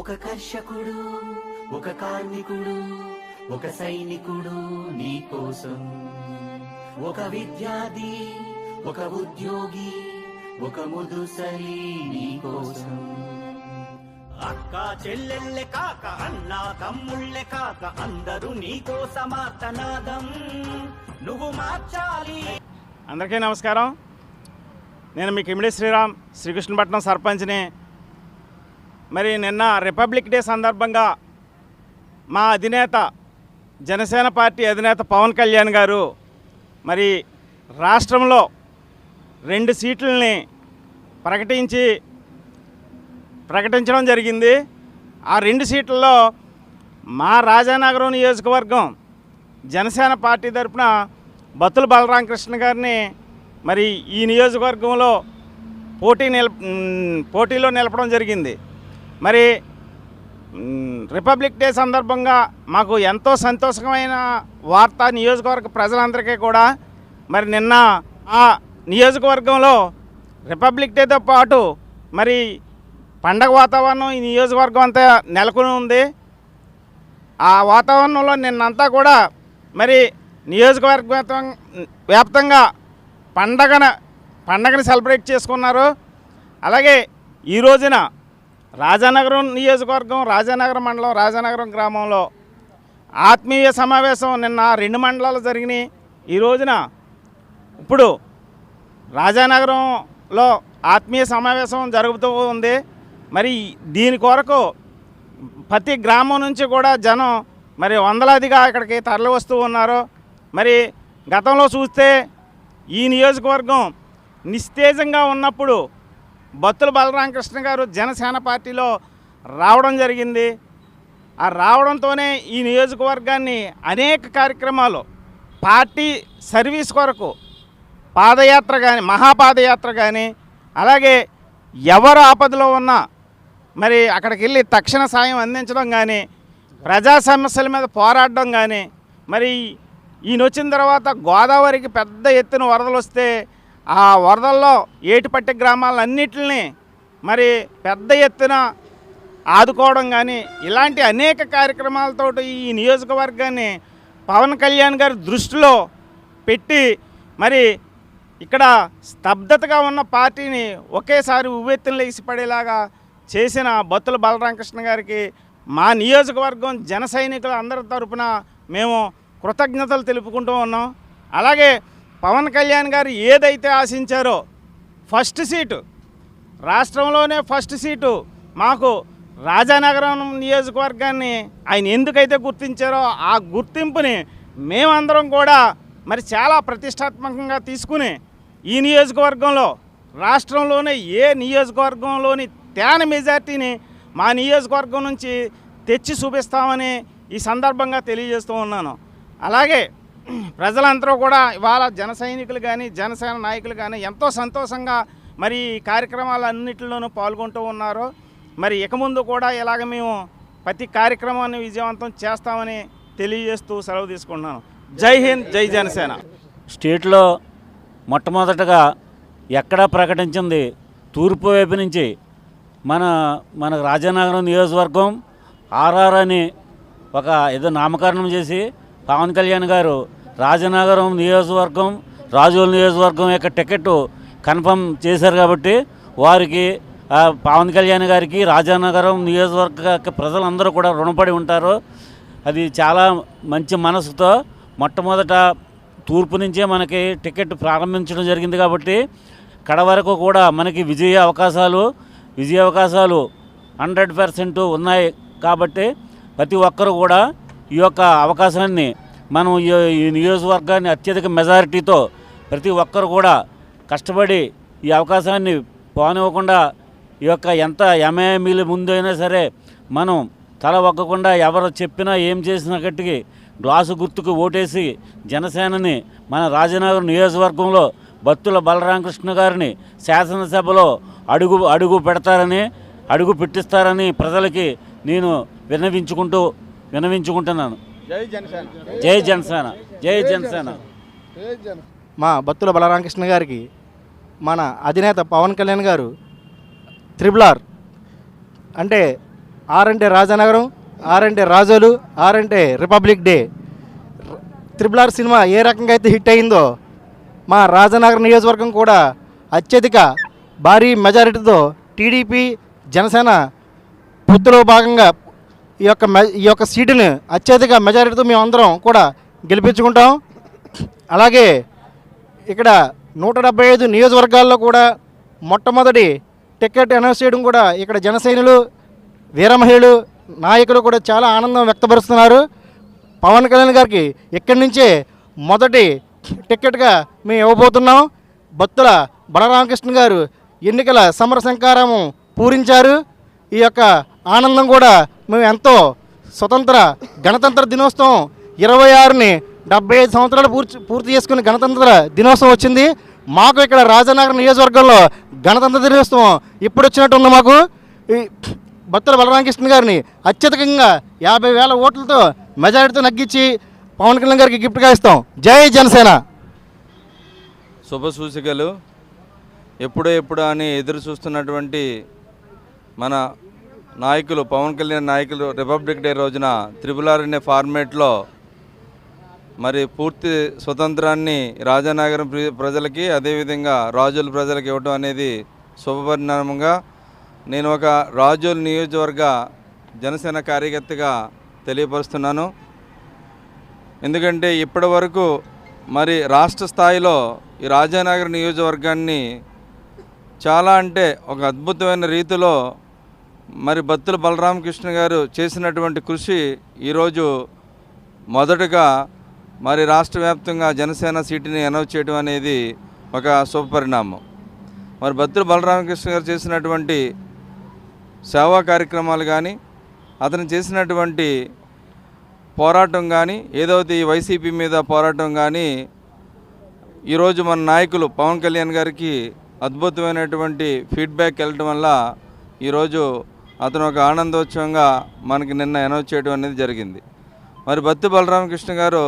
ఒక కర్షకుడు ఒక కార్మికుడు ఒక సైనికుడు నీ కోసం. ఒక విద్యార్థి ఒక ఉద్యోగి ఒక ముదుసలి నీ కోసం. అక్క చెల్లెళ్ళే కాక అన్న తమ్ముళ్ళే కాక అందరూ నీ కోసమార్తనాదం నువ్వు మార్చాలి. అందరికీ నమస్కారం. నేను మీ కిమిడి శ్రీరామ్ శ్రీకృష్ణపట్నం సర్పంచ్ని మరి నిన్న రిపబ్లిక్ డే సందర్భంగా మా అధినేత జనసేన పార్టీ అధినేత పవన్ కళ్యాణ్ గారు మరి రాష్ట్రంలో రెండు సీట్లని ప్రకటించి ప్రకటించడం జరిగింది. ఆ రెండు సీట్లలో మా రాజానగరం నియోజకవర్గం జనసేన పార్టీ తరపున బత్తుల బలరామకృష్ణ గారిని మరి ఈ నియోజకవర్గంలో పోటీ నిల పోటీలో నిలపడం జరిగింది. మరి రిపబ్లిక్ డే సందర్భంగా మాకు ఎంతో సంతోషమైన వార్త నియోజకవర్గ ప్రజలందరికీ కూడా మరి నిన్న ఆ నియోజకవర్గంలో రిపబ్లిక్ డేతో పాటు మరి పండగ వాతావరణం ఈ నియోజకవర్గం అంతా నెలకొని ఉంది. ఆ వాతావరణంలో నిన్నంతా కూడా మరి నియోజకవర్గ వ్యాప్తం- వ్యాప్తంగా పండగన పండగని సెలబ్రేట్ చేసుకున్నారు. అలాగే ఈ రోజున రాజానగరం నియోజకవర్గం రాజానగరం మండలం రాజానగరం గ్రామంలో ఆత్మీయ సమావేశం నిన్న రెండు మండలాలు జరిగినాయి. ఈ రోజున ఇప్పుడు రాజానగరంలో ఆత్మీయ సమావేశం జరుగుతూ ఉంది. మరి దీని కొరకు ప్రతి గ్రామం నుంచి కూడా జనం మరి వందలాదిగా ఇక్కడికి తరలి వస్తూ ఉన్నారు. మరి గతంలో చూస్తే ఈ నియోజకవర్గం నిస్తేజంగా ఉన్నప్పుడు బత్తుల బలరామకృష్ణ గారు జనసేన పార్టీలో రావడం జరిగింది. ఆ రావడంతోనే ఈ నియోజకవర్గాన్ని అనేక కార్యక్రమాలు పార్టీ సర్వీస్ కొరకు పాదయాత్ర కానీ మహాపాదయాత్ర కానీ అలాగే ఎవరు ఆపదలో ఉన్నా మరి అక్కడికి వెళ్ళి తక్షణ సాయం అందించడం కానీ ప్రజా సమస్యల మీద పోరాడడం కానీ మరి ఈయన వచ్చిన తర్వాత గోదావరికి పెద్ద ఎత్తున వరదలు వస్తే ఆ వరదల్లో ఏటిపట్టి గ్రామాలన్నిటిని మరి పెద్ద ఎత్తున ఆదుకోవడం కానీ ఇలాంటి అనేక కార్యక్రమాలతో ఈ నియోజకవర్గాన్ని పవన్ కళ్యాణ్ గారి దృష్టిలో పెట్టి మరి ఇక్కడ స్తబ్దతగా ఉన్న పార్టీని ఒకేసారి ఉవ్వెత్తున లేచి చేసిన బొత్తుల బలరామకృష్ణ గారికి మా నియోజకవర్గం జన సైనికుల అందరి తరపున మేము కృతజ్ఞతలు తెలుపుకుంటూ ఉన్నాం. అలాగే పవన్ కళ్యాణ్ గారు ఏదైతే ఆశించారో ఫస్ట్ సీటు రాష్ట్రంలోనే ఫస్ట్ సీటు మాకు రాజానగరం నియోజకవర్గాన్ని ఆయన ఎందుకైతే గుర్తించారో ఆ గుర్తింపుని మేమందరం కూడా మరి చాలా ప్రతిష్టాత్మకంగా తీసుకుని ఈ నియోజకవర్గంలో రాష్ట్రంలోనే ఏ నియోజకవర్గంలోని తేన మెజార్టీని మా నియోజకవర్గం నుంచి తెచ్చి చూపిస్తామని ఈ సందర్భంగా తెలియజేస్తూ ఉన్నాను. అలాగే ప్రజలందరూ కూడా ఇవాళ జన సైనికులు కానీ జనసేన నాయకులు కానీ ఎంతో సంతోషంగా మరి ఈ కార్యక్రమాలన్నింటిలోనూ పాల్గొంటూ ఉన్నారు. మరి ఇక ముందు కూడా ఇలాగ మేము ప్రతి కార్యక్రమాన్ని విజయవంతం చేస్తామని తెలియజేస్తూ సెలవు తీసుకుంటున్నాను. జై హింద్ జై జనసేన స్టేట్లో మొట్టమొదటగా ఎక్కడా ప్రకటించింది తూర్పు వైపు నుంచి మన మన రాజానగరం నియోజకవర్గం ఆర్ఆర్ అని ఒక ఏదో నామకరణం చేసి పవన్ కళ్యాణ్ గారు రాజనగరం నియోజకవర్గం రాజోల్ నియోజకవర్గం యొక్క టికెట్ కన్ఫర్మ్ చేశారు కాబట్టి వారికి పవన్ కళ్యాణ్ గారికి రాజానగరం నియోజకవర్గ యొక్క ప్రజలందరూ కూడా రుణపడి ఉంటారు. అది చాలా మంచి మనసుతో మొట్టమొదట తూర్పు నుంచే మనకి టికెట్ ప్రారంభించడం జరిగింది కాబట్టి కడ వరకు కూడా మనకి విజయ అవకాశాలు విజయ అవకాశాలు హండ్రెడ్ పర్సెంట్ ఉన్నాయి కాబట్టి ప్రతి ఒక్కరు కూడా ఈ యొక్క అవకాశాన్ని మనం ఈ ఈ నియోజకవర్గాన్ని అత్యధిక మెజారిటీతో ప్రతి ఒక్కరు కూడా కష్టపడి ఈ అవకాశాన్ని పోనివ్వకుండా ఈ యొక్క ఎంత ఎంఏఎంఈల ముందు అయినా సరే మనం తల ఒక్కకుండా ఎవరు చెప్పినా ఏం చేసినా గట్టికి గ్లాసు గుర్తుకు ఓటేసి జనసేనని మన రాజనగర్ నియోజకవర్గంలో భత్తుల బలరామకృష్ణ గారిని శాసనసభలో అడుగు అడుగు పెడతారని అడుగు పెట్టిస్తారని ప్రజలకి నేను విన్నవించుకుంటూ విన్నవించుకుంటున్నాను. జై జనసేన. జై జనసేన జై జనసేన. మా బత్తుల బలరామకృష్ణ గారికి మన అధినేత పవన్ కళ్యాణ్ గారు త్రిబుల్ ఆర్ అంటే ఆర్ అంటే రాజానగరం ఆర్ అంటే రాజోలు ఆర్ అంటే republic day. Triple R cinema ఏ రకంగా అయితే హిట్ అయిందో మా రాజనగర్ నియోజకవర్గం కూడా అత్యధిక భారీ మెజారిటీతో టీడీపీ జనసేన పొత్తులో భాగంగా ఈ యొక్క మె- ఈ యొక్క సీటుని అత్యధిక మెజారిటీతో మేము అందరం కూడా గెలిపించుకుంటాం. అలాగే ఇక్కడ నూట డెబ్బై ఐదు నియోజకవర్గాల్లో కూడా మొట్టమొదటి టికెట్ అనౌన్స్ చేయడం కూడా ఇక్కడ జనసైనులు వీరమహిళలు నాయకులు కూడా చాలా ఆనందం వ్యక్తపరుస్తున్నారు. పవన్ కళ్యాణ్ గారికి ఇక్కడి నుంచే మొదటి టికెట్గా మేము ఇవ్వబోతున్నాం. భక్తుల బలరామకృష్ణ గారు ఎన్నికల సమర సంకారము పూరించారు. ఈ యొక్క ఆనందం కూడా మేము ఎంతో స్వతంత్ర గణతంత్ర దినోత్సవం ఇరవై ఆరుని డెబ్బై ఐదు సంవత్సరాలు పూర్తి పూర్తి చేసుకుని గణతంత్ర దినోత్సవం వచ్చింది. మాకు ఇక్కడ రాజనగర్ నియోజకవర్గంలో గణతంత్ర దినోత్సవం ఇప్పుడు వచ్చినట్టు ఉంది మాకు. ఈ భక్తుల బలరామకృష్ణ గారిని అత్యధికంగా యాభై వేల ఓట్లతో మెజారిటీతో నగ్గించి పవన్ కళ్యాణ్ గారికి గిఫ్ట్గా ఇస్తాం. జై జనసేన. శుభ సూచికలు ఎప్పుడో ఎప్పుడు అని ఎదురు చూస్తున్నటువంటి మన నాయకులు పవన్ కళ్యాణ్ నాయకులు రిపబ్లిక్ డే రోజున త్రిపులార్ అనే ఫార్మేట్లో మరి పూర్తి స్వతంత్రాన్ని రాజానగరం ప్రి- ప్రజలకి అదేవిధంగా రాజుల ప్రజలకు ఇవ్వటం అనేది శుభపరిణామంగా నేను ఒక రాజోల్ నియోజకవర్గ జనసేన కార్యకర్తగా తెలియపరుస్తున్నాను. ఎందుకంటే ఇప్పటి వరకు మరి రాష్ట్ర స్థాయిలో ఈ రాజానగర్ నియోజకవర్గాన్ని చాలా అంటే ఒక అద్భుతమైన రీతిలో మరి బత్తుల బలరామకృష్ణ గారు చేసినటువంటి కృషి ఈరోజు మొదటగా మరి రాష్ట్ర వ్యాప్తంగా జనసేన సీటుని అనౌన్స్ చేయడం అనేది ఒక శుభపరిణామం మరి బత్తుల బలరామకృష్ణ గారు చేసినటువంటి సేవా కార్యక్రమాలు కానీ అతను చేసినటువంటి పోరాటం కానీ ఏదైతే ఈ వైసీపీ మీద పోరాటం కానీ ఈరోజు మన నాయకులు పవన్ కళ్యాణ్ గారికి అద్భుతమైనటువంటి ఫీడ్బ్యాక్ వెళ్ళటం వల్ల ఈరోజు అతను ఒక ఆనందోత్సవంగా మనకి నిన్న అనౌన్స్ చేయడం అనేది జరిగింది. మరి బత్తి బలరామకృష్ణ గారు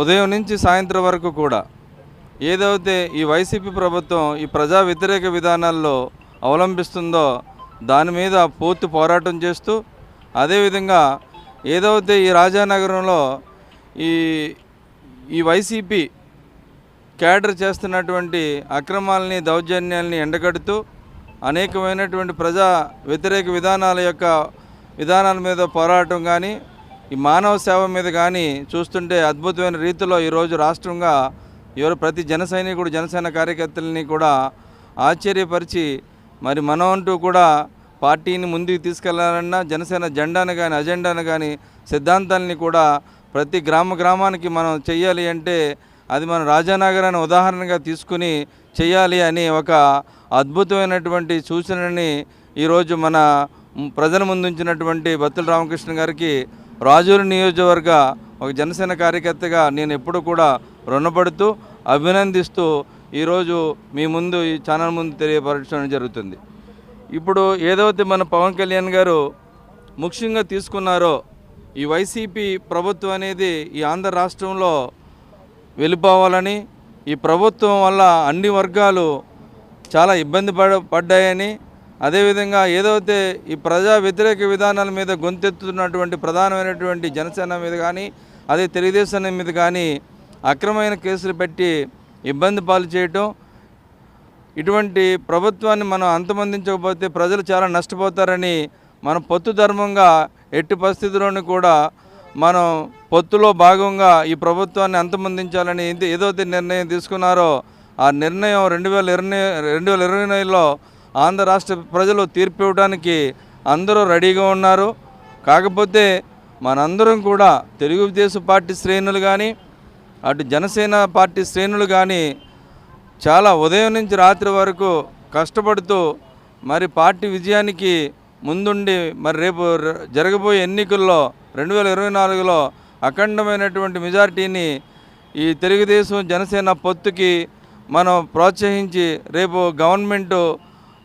ఉదయం నుంచి సాయంత్రం వరకు కూడా ఏదైతే ఈ వైసీపీ ప్రభుత్వం ఈ ప్రజా వ్యతిరేక విధానాల్లో అవలంబిస్తుందో దాని మీద పూర్తి పోరాటం చేస్తూ అదేవిధంగా ఏదైతే ఈ రాజానగరంలో ఈ ఈ వైసీపీ క్యాడర్ చేస్తున్నటువంటి అక్రమాలని దౌర్జన్యాల్ని ఎండగడుతూ అనేకమైనటువంటి ప్రజా వ్యతిరేక విధానాల యొక్క విధానాల మీద పోరాటం కానీ ఈ మానవ సేవ మీద కానీ చూస్తుంటే అద్భుతమైన రీతిలో ఈరోజు రాష్ట్రంగా ఎవరు ప్రతి జన సైనికుడు జనసేన కార్యకర్తలని కూడా ఆశ్చర్యపరిచి మరి మనం అంటూ కూడా పార్టీని ముందుకు తీసుకెళ్ళాలన్నా జనసేన జెండాను కానీ అజెండాను కానీ సిద్ధాంతాలని కూడా ప్రతి గ్రామ గ్రామానికి మనం చెయ్యాలి అంటే అది మన రాజానగరాన్ని ఉదాహరణగా తీసుకుని చేయాలి అని ఒక అద్భుతమైనటువంటి సూచనని ఈరోజు మన ప్రజల ముందుంచినటువంటి బత్తుల రామకృష్ణ గారికి రాజూరు నియోజకవర్గ ఒక జనసేన కార్యకర్తగా నేను ఎప్పుడు కూడా రుణపడుతూ అభినందిస్తూ ఈరోజు మీ ముందు ఈ ఛానల్ ముందు తెలియపరచడం జరుగుతుంది. ఇప్పుడు ఏదైతే మన పవన్ కళ్యాణ్ గారు ముఖ్యంగా తీసుకున్నారో ఈ వైసీపీ ప్రభుత్వం అనేది ఈ ఆంధ్ర రాష్ట్రంలో వెళ్ళిపోవాలని ఈ ప్రభుత్వం వల్ల అన్ని వర్గాలు చాలా ఇబ్బంది పడ పడ్డాయని అదేవిధంగా ఏదైతే ఈ ప్రజా వ్యతిరేక విధానాల మీద గొంతెత్తుతున్నటువంటి ప్రధానమైనటువంటి జనసేన మీద కానీ అదే తెలుగుదేశం మీద కానీ అక్రమైన కేసులు పెట్టి ఇబ్బంది పాలు చేయటం ఇటువంటి ప్రభుత్వాన్ని మనం అంతమందించకపోతే ప్రజలు చాలా నష్టపోతారని మనం పొత్తు ధర్మంగా ఎట్టి పరిస్థితుల్లోనూ కూడా మనం పొత్తులో భాగంగా ఈ ప్రభుత్వాన్ని అంతమొందించాలని ఏదైతే నిర్ణయం తీసుకున్నారో ఆ నిర్ణయం రెండు వేల ఇరవై రెండు వేల ఇరవై నెలలో ఆంధ్ర రాష్ట్ర ప్రజలు తీర్పు ఇవ్వడానికి అందరూ రెడీగా ఉన్నారు. కాకపోతే మనందరం కూడా తెలుగుదేశం పార్టీ శ్రేణులు కానీ అటు జనసేన పార్టీ శ్రేణులు కానీ చాలా ఉదయం నుంచి రాత్రి వరకు కష్టపడుతూ మరి పార్టీ విజయానికి ముందుండి మరి రేపు జరగబోయే ఎన్నికల్లో రెండు వేల ఇరవై నాలుగులో అఖండమైనటువంటి మెజారిటీని ఈ తెలుగుదేశం జనసేన పొత్తుకి మనం ప్రోత్సహించి రేపు గవర్నమెంటు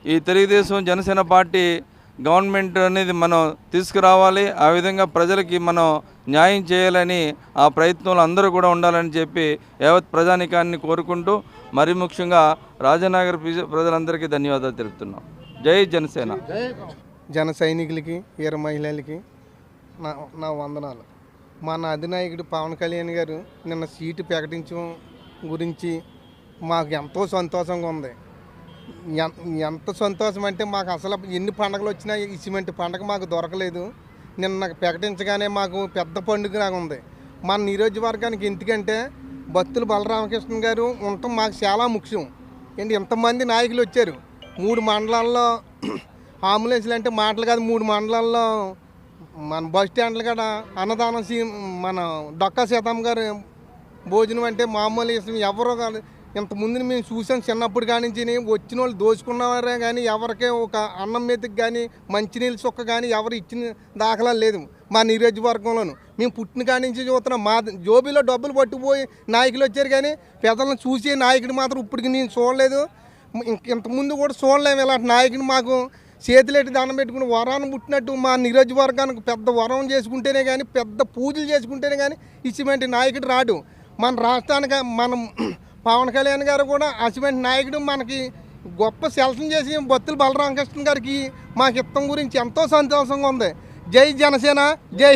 ఈ తెలుగుదేశం జనసేన పార్టీ గవర్నమెంట్ అనేది మనం తీసుకురావాలి. ఆ విధంగా ప్రజలకి మనం న్యాయం చేయాలని ఆ ప్రయత్నంలో అందరూ కూడా ఉండాలని చెప్పి యావత్ ప్రజానికాన్ని కోరుకుంటూ మరి ముఖ్యంగా రాజనగర్ ప్రజ- ప్రజలందరికీ ధన్యవాదాలు తెలుపుతున్నాం. జై జనసేన. జన సైనికులకి వీర మహిళలకి నా నా వందనాలు. మన అధినాయకుడు పవన్ కళ్యాణ్ గారు నిన్న సీటు ప్రకటించడం గురించి మాకు ఎంతో సంతోషంగా ఉంది. ఎంత సంతోషం అంటే మాకు అసలు ఎన్ని పండగలు వచ్చినా ఇటువంటి పండగ మాకు దొరకలేదు. నిన్న ప్రకటించగానే మాకు పెద్ద పండుగలాగా ఉంది. మన నియోజకవర్గానికి ఎందుకంటే భక్తులు బలరామకృష్ణ గారు ఉండటం మాకు చాలా ముఖ్యం. ఏంటి ఎంతమంది నాయకులు వచ్చారు. మూడు మండలాల్లో అంబులెన్స్లు అంటే మాటలు కాదు మూడు మండలాల్లో మన బస్ స్టాండ్లు కాడ అన్నదానం మన డొక్కా సీతమ్మ గారు భోజనం అంటే మామూలు ఇష్టం ఎవరో కాదు. ఇంత ముందు మేము చూసాం చిన్నప్పుడు కానించి వచ్చిన వాళ్ళు దోచుకున్నవారే కానీ ఎవరికే ఒక అన్నం మీదకి కానీ మంచినీళ్ళ చుక్క కానీ ఎవరు ఇచ్చిన దాఖలా లేదు మా నియోజకవర్గంలోను. మేము పుట్టిన కానించి చూస్తున్నాం. మా జోబీలో డబ్బులు పట్టుకుపోయి నాయకులు వచ్చారు కానీ పెద్దలను చూసే నాయకుడు మాత్రం ఇప్పటికి నేను చూడలేదు. ఇంక- ఇంతకుముందు కూడా చూడలేము. ఇలాంటి నాయకుడు మాకు చేతులెట్టి దండం పెట్టుకుని వరాన్ని పుట్టినట్టు మా నియోజకవర్గానికి పెద్ద వరం చేసుకుంటేనే కానీ పెద్ద పూజలు చేసుకుంటేనే కానీ ఇటువంటి నాయకుడు రాడు. మన రాష్ట్రానికి మనం పవన్ కళ్యాణ్ గారు కూడా అటువంటి నాయకుడు. మనకి గొప్ప సెలక్షన్ చేసి బత్తుల బలరామకృష్ణ గారికి మాకు ఇష్టం గురించి ఎంతో సంతోషంగా ఉంది. జై జనసేన జై